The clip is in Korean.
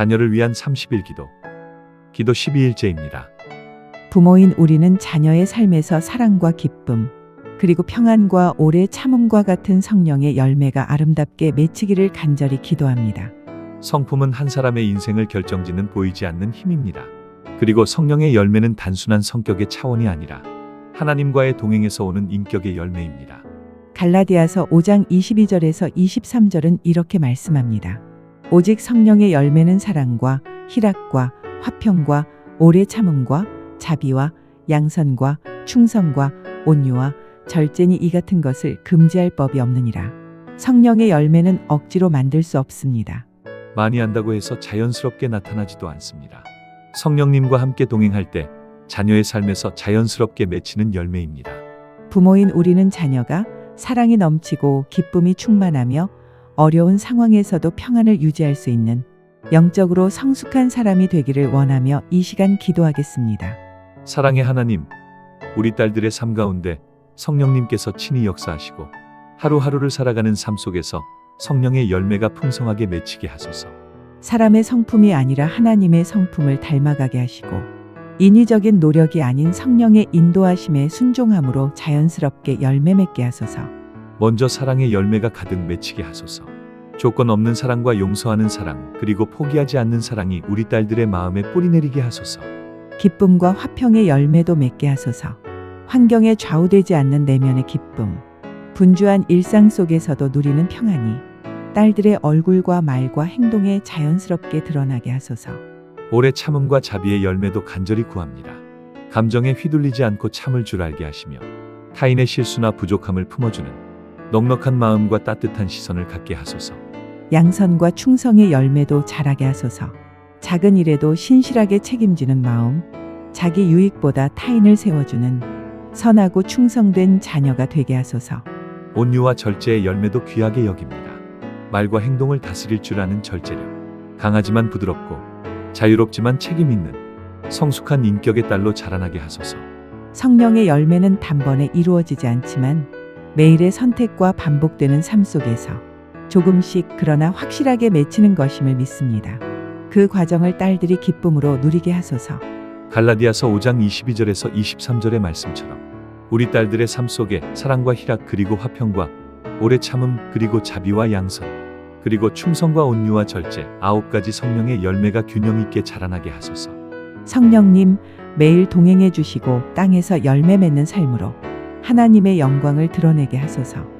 자녀를 위한 30일 기도. 기도 12일째입니다. 부모인 우리는 자녀의 삶에서 사랑과 기쁨, 그리고 평안과 오래 참음과 같은 성령의 열매가 아름답게 맺히기를 간절히 기도합니다. 성품은 한 사람의 인생을 결정짓는 보이지 않는 힘입니다. 그리고 성령의 열매는 단순한 성격의 차원이 아니라 하나님과의 동행에서 오는 인격의 열매입니다. 갈라디아서 5장 22절에서 23절은 이렇게 말씀합니다. 오직 성령의 열매는 사랑과 희락과 화평과 오래 참음과 자비와 양선과 충성과 온유와 절제니 이 같은 것을 금지할 법이 없느니라. 성령의 열매는 억지로 만들 수 없습니다. 많이 한다고 해서 자연스럽게 나타나지도 않습니다. 성령님과 함께 동행할 때 자녀의 삶에서 자연스럽게 맺히는 열매입니다. 부모인 우리는 자녀가 사랑이 넘치고 기쁨이 충만하며 어려운 상황에서도 평안을 유지할 수 있는 영적으로 성숙한 사람이 되기를 원하며 이 시간 기도하겠습니다. 사랑의 하나님, 우리 딸들의 삶 가운데 성령님께서 친히 역사하시고 하루하루를 살아가는 삶 속에서 성령의 열매가 풍성하게 맺히게 하소서. 사람의 성품이 아니라 하나님의 성품을 닮아가게 하시고 인위적인 노력이 아닌 성령의 인도하심에 순종함으로 자연스럽게 열매 맺게 하소서. 먼저 사랑의 열매가 가득 맺히게 하소서. 조건 없는 사랑과 용서하는 사랑, 그리고 포기하지 않는 사랑이 우리 딸들의 마음에 뿌리내리게 하소서. 기쁨과 화평의 열매도 맺게 하소서. 환경에 좌우되지 않는 내면의 기쁨. 분주한 일상 속에서도 누리는 평안이 딸들의 얼굴과 말과 행동에 자연스럽게 드러나게 하소서. 오래 참음과 자비의 열매도 간절히 구합니다. 감정에 휘둘리지 않고 참을 줄 알게 하시며 타인의 실수나 부족함을 품어주는 넉넉한 마음과 따뜻한 시선을 갖게 하소서. 양선과 충성의 열매도 자라게 하소서. 작은 일에도 신실하게 책임지는 마음, 자기 유익보다 타인을 세워주는 선하고 충성된 자녀가 되게 하소서. 온유와 절제의 열매도 귀하게 여깁니다. 말과 행동을 다스릴 줄 아는 절제력. 강하지만 부드럽고 자유롭지만 책임 있는 성숙한 인격의 딸로 자라나게 하소서. 성령의 열매는 단번에 이루어지지 않지만 매일의 선택과 반복되는 삶 속에서 조금씩 그러나 확실하게 맺히는 것임을 믿습니다. 그 과정을 딸들이 기쁨으로 누리게 하소서. 갈라디아서 5장 22절에서 23절의 말씀처럼 우리 딸들의 삶 속에 사랑과 희락 그리고 화평과 오래 참음 그리고 자비와 양선 그리고 충성과 온유와 절제 아홉 가지 성령의 열매가 균형 있게 자라나게 하소서. 성령님 매일 동행해 주시고 땅에서 열매 맺는 삶으로 하나님의 영광을 드러내게 하소서.